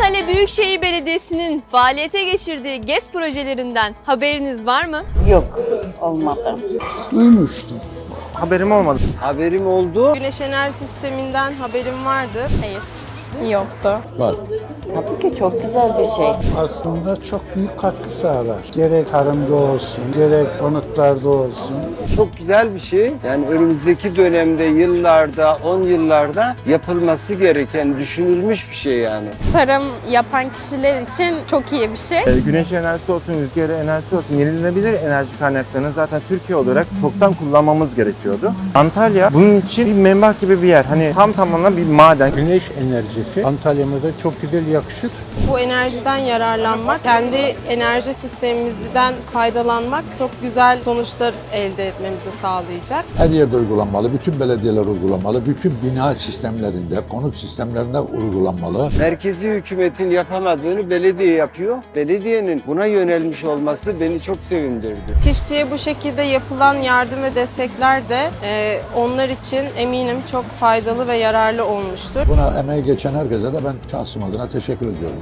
Antalya Büyükşehir Belediyesi'nin faaliyete geçirdiği GES projelerinden haberiniz var mı? Yok, olmadı. Duymuştum. Haberim olmadı. Haberim oldu. Güneş enerji sisteminden haberim vardı. Hayır. Yoktu. Var. Tabii ki çok güzel bir şey. Aslında çok büyük katkı sağlar. Gerek tarımda olsun, gerek konutlarda olsun. Çok güzel bir şey. Yani önümüzdeki dönemde, yıllarda, 10 yıllarda yapılması gereken, düşünülmüş bir şey yani. Tarım yapan kişiler için çok iyi bir şey. Ee, Güneş enerjisi olsun, rüzgar enerjisi olsun, yenilenebilir enerji kaynaklarını zaten Türkiye olarak çoktan kullanmamız gerekiyordu. Antalya bunun için bir menbah gibi bir yer. Hani tam tamına bir maden. Güneş enerjisi Antalya'mıza çok güzel yakışır. Bu enerjiden yararlanmak, kendi enerji sistemimizden faydalanmak çok güzel sonuçlar elde etmemizi sağlayacak. Her yerde uygulanmalı, bütün belediyeler uygulanmalı, bütün bina sistemlerinde, konut sistemlerinde uygulanmalı. Merkezi hükümetin yapamadığını belediye yapıyor. Belediyenin buna yönelmiş olması beni çok sevindirdi. Çiftçiye bu şekilde yapılan yardım ve destekler de e, onlar için eminim çok faydalı ve yararlı olmuştur. Buna emeği geçen herkese de ben şahsım adına teşekkür ediyorum.